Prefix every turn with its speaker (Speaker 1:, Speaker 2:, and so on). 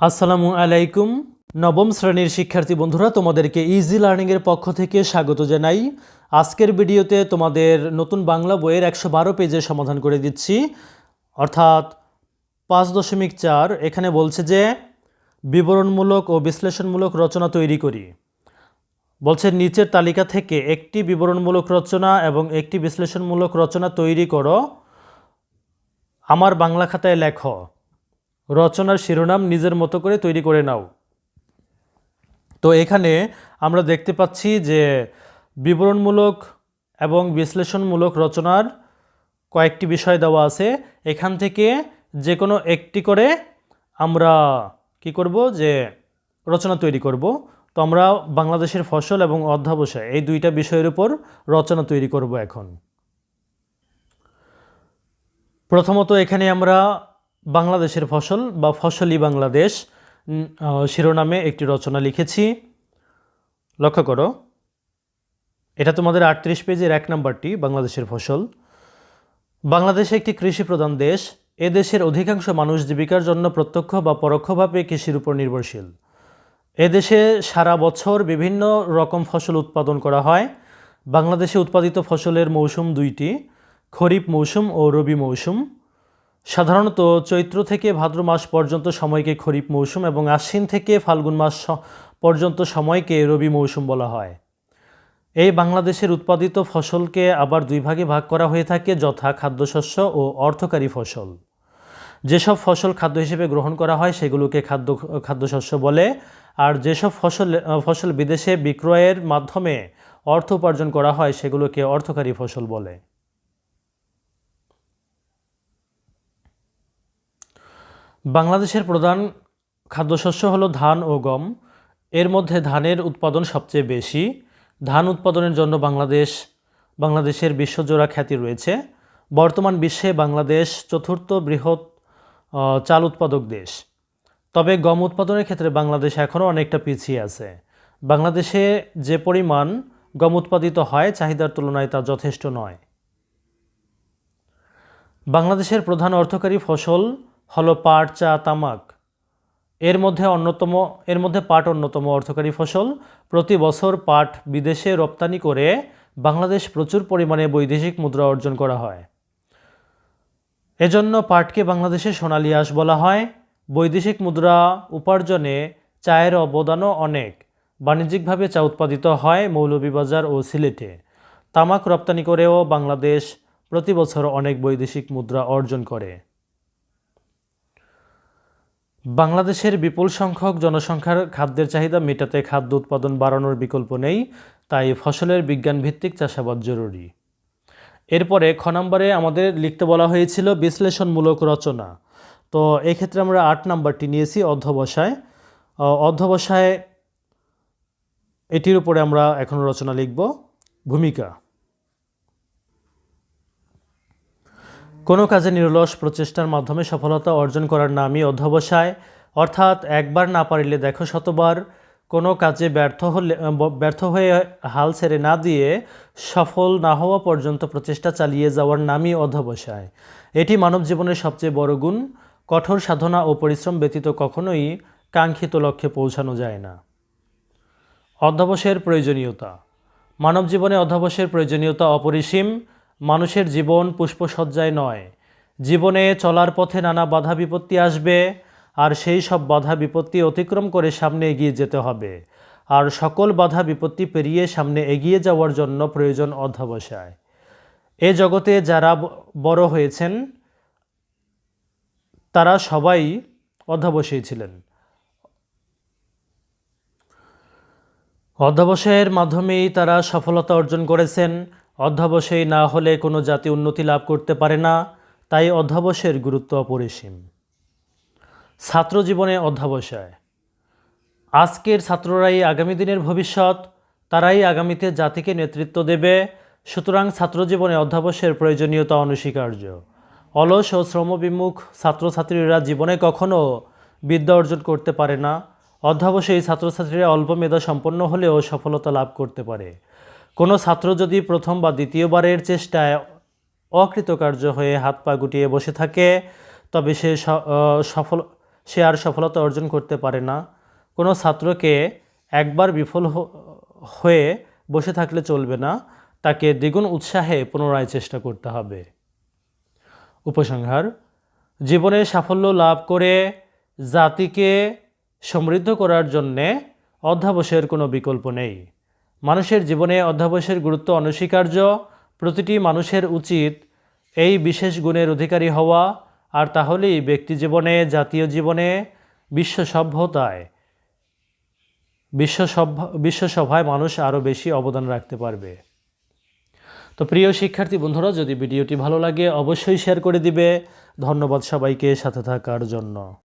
Speaker 1: আসসালামু আলাইকুম। নবম শ্রেণির শিক্ষার্থী বন্ধুরা, তোমাদেরকে ইজি লার্নিংয়ের পক্ষ থেকে স্বাগত জানাই। আজকের ভিডিওতে তোমাদের নতুন বাংলা বইয়ের একশো বারো পেজের সমাধান করে দিচ্ছি। অর্থাৎ পাঁচ দশমিক চার, এখানে বলছে যে, বিবরণমূলক ও বিশ্লেষণমূলক রচনা তৈরি করি। বলছে, নিচের তালিকা থেকে একটি বিবরণমূলক রচনা এবং একটি বিশ্লেষণমূলক রচনা তৈরি করো। আমার বাংলা খাতায় লেখো। রচনার শিরোনাম নিজের মতো করে তৈরি করে নাও। তো এখানে আমরা দেখতে পাচ্ছি যে বিবরণমূলক এবং বিশ্লেষণমূলক রচনার কয়েকটি বিষয় দেওয়া আছে। এখান থেকে যে কোনো একটি করে আমরা কি করব? যে রচনা তৈরি করব। তো আমরা বাংলাদেশের ফসল এবং অধ্যাবসায় এই দুইটা বিষয়ের উপর রচনা তৈরি করব এখন। প্রথমত এখানে আমরা বাংলাদেশের ফসল বা ফসলি বাংলাদেশ শিরোনামে একটি রচনা লিখেছি। লক্ষ্য করো, এটা তোমাদের আটত্রিশ পেজের এক নম্বরটি, বাংলাদেশের ফসল। বাংলাদেশ একটি কৃষি প্রধান দেশ, এ দেশের অধিকাংশ মানুষ জীবিকার জন্য প্রত্যক্ষ বা পরোক্ষভাবে কৃষির উপর নির্ভরশীল। এদেশে সারা বছর বিভিন্ন রকম ফসল উৎপাদন করা হয়। বাংলাদেশে উৎপাদিত ফসলের মৌসুম দুইটি, খরিফ মৌসুম ও রবি মৌসুম। সাধারণত চৈত্র থেকে ভাদ্র মাস পর্যন্ত সময়কে খরিফ মৌসুম এবং আশ্বিন থেকে ফাল্গুন মাস পর্যন্ত সময়কে রবি মৌসুম বলা হয়। এই বাংলাদেশের উৎপাদিত ফসলকে আবার দুই ভাগে ভাগ করা হয়ে থাকে, যথা খাদ্যশস্য ও অর্থকারী ফসল। যেসব ফসল খাদ্য হিসেবে গ্রহণ করা হয়, সেগুলোকে খাদ্য, খাদ্যশস্য বলে। আর যেসব ফসল ফসল বিদেশে বিক্রয়ের মাধ্যমে অর্থ উপার্জন করা হয়, সেগুলোকে অর্থকারী ফসল বলে। বাংলাদেশের প্রধান খাদ্যশস্য হলো ধান ও গম। এর মধ্যে ধানের উৎপাদন সবচেয়ে বেশি। ধান উৎপাদনের জন্য বাংলাদেশ, বাংলাদেশের বিশ্বজোড়া খ্যাতি রয়েছে। বর্তমান বিশ্বে বাংলাদেশ চতুর্থ বৃহৎ চাল উৎপাদক দেশ। তবে গম উৎপাদনের ক্ষেত্রে বাংলাদেশ এখনও অনেকটা পিছিয়ে আছে। বাংলাদেশে যে পরিমাণ গম উৎপাদিত হয়, চাহিদার তুলনায় তা যথেষ্ট নয়। বাংলাদেশের প্রধান অর্থকারী ফসল হলো পাট চা তামাক। এর মধ্যে অন্যতম, এর মধ্যে পাট অন্যতম অর্থকারী ফসল। প্রতি বছর পাট বিদেশে রপ্তানি করে বাংলাদেশ প্রচুর পরিমাণে বৈদেশিক মুদ্রা অর্জন করা হয়। এজন্য পাটকে বাংলাদেশে সোনালী আঁশ বলা হয়। বৈদেশিক মুদ্রা উপার্জনে চায়ের অবদানও অনেক। বাণিজ্যিকভাবে চা উৎপাদিত হয় মৌলভীবাজার ও সিলেটে। তামাক রপ্তানি করেও বাংলাদেশ প্রতি বছর অনেক বৈদেশিক মুদ্রা অর্জন করে। বাংলাদেশের বিপুল সংখ্যক জনসংখ্যার খাদ্যের চাহিদা মেটাতে খাদ্য উৎপাদন বাড়ানোর বিকল্প নেই, তাই ফসলের বিজ্ঞানভিত্তিক চাষাবাদ জরুরি। এরপরে খ নম্বরে আমাদের লিখতে বলা হয়েছিল বিশ্লেষণমূলক রচনা। তো এক্ষেত্রে আমরা আট নাম্বারটি নিয়েছি অধ্যবসায়। অধ্যবসায় এটির উপরে আমরা এখন রচনা লিখব। ভূমিকা কোনো কাজে নিরলস প্রচেষ্টার মাধ্যমে সফলতা অর্জন করার নামই অধ্যবসায়। অর্থাৎ একবার না পারিলে দেখো শতবার। কোনো কাজে ব্যর্থ হলে ব্যর্থ হয়ে হাল ছেড়ে না দিয়ে সফল না হওয়া পর্যন্ত প্রচেষ্টা চালিয়ে যাওয়ার নামই অধ্যবসায়। এটি মানব জীবনের সবচেয়ে বড় গুণ। কঠোর সাধনা ও পরিশ্রম ব্যতীত কখনোই কাঙ্ক্ষিত লক্ষ্যে পৌঁছানো যায় না। অধ্যবসায়ের প্রয়োজনীয়তা। মানব জীবনে অধ্যবসায়ের প্রয়োজনীয়তা অপরিসীম। মানুষের জীবন পুষ্পসজ্জায় নয়। জীবনে চলার পথে নানা বাধা বিপত্তি আসবে, আর সেই সব বাধা বিপত্তি অতিক্রম করে সামনে এগিয়ে যেতে হবে। আর সকল বাধা বিপত্তি পেরিয়ে সামনে এগিয়ে যাওয়ার জন্য প্রয়োজন অধ্যবসায়। এ জগতে যারা বড় হয়েছেন, তারা সবাই অধ্যবসায়ী ছিলেন। অধ্যবসায়ের মাধ্যমেই তারা সফলতা অর্জন করেছেন অধ্যবসায়ী না হলে কোনো জাতি উন্নতি লাভ করতে পারে না, তাই অধ্যবসায়ের গুরুত্ব অপরিসীম। ছাত্র জীবনে অধ্যবসায়। আজকের ছাত্ররাই আগামী দিনের ভবিষ্যৎ, তারাই আগামীতে জাতিকে নেতৃত্ব দেবে, সুতরাং ছাত্র জীবনে অধ্যবসায়ের প্রয়োজনীয়তা অনস্বীকার্য। অলস ও শ্রমবিমুখ ছাত্রছাত্রীরা জীবনে কখনো বিদ্যা অর্জন করতে পারে না অধ্যবসায়ী ছাত্রছাত্রীরা অল্প মেধা সম্পন্ন হলেও সফলতা লাভ করতে পারে। কোনো ছাত্র যদি প্রথম বা দ্বিতীয়বারের চেষ্টায় অকৃতকার্য হয়ে হাত পা গুটিয়ে বসে থাকে, তবে সে সফল, সে আর সফলতা অর্জন করতে পারে না। কোনো ছাত্রকে একবার বিফল হয়ে বসে থাকলে চলবে না। তাকে দ্বিগুণ উৎসাহে পুনরায় চেষ্টা করতে হবে। উপসংহার, জীবনে সাফল্য লাভ করে জাতিকে সমৃদ্ধ করার জন্যে অধ্যাবসায়ের কোনো বিকল্প নেই। মানুষের জীবনে অধ্যাবসায়ের গুরুত্ব অনস্বীকার্য, প্রতিটি মানুষের উচিত এই বিশেষ গুণের অধিকারী হওয়া, আর তাহলেই ব্যক্তি জীবনে, জাতীয় জীবনে বিশ্ব সভ্যতায় বিশ্ব সভ্য- বিশ্বসভায় মানুষ আরও বেশি অবদান রাখতে পারবে। তো প্রিয় শিক্ষার্থী বন্ধুরা, যদি ভিডিওটি ভালো লাগে, অবশ্যই শেয়ার করে দিবে। ধন্যবাদ সবাইকে সাথে থাকার জন্য।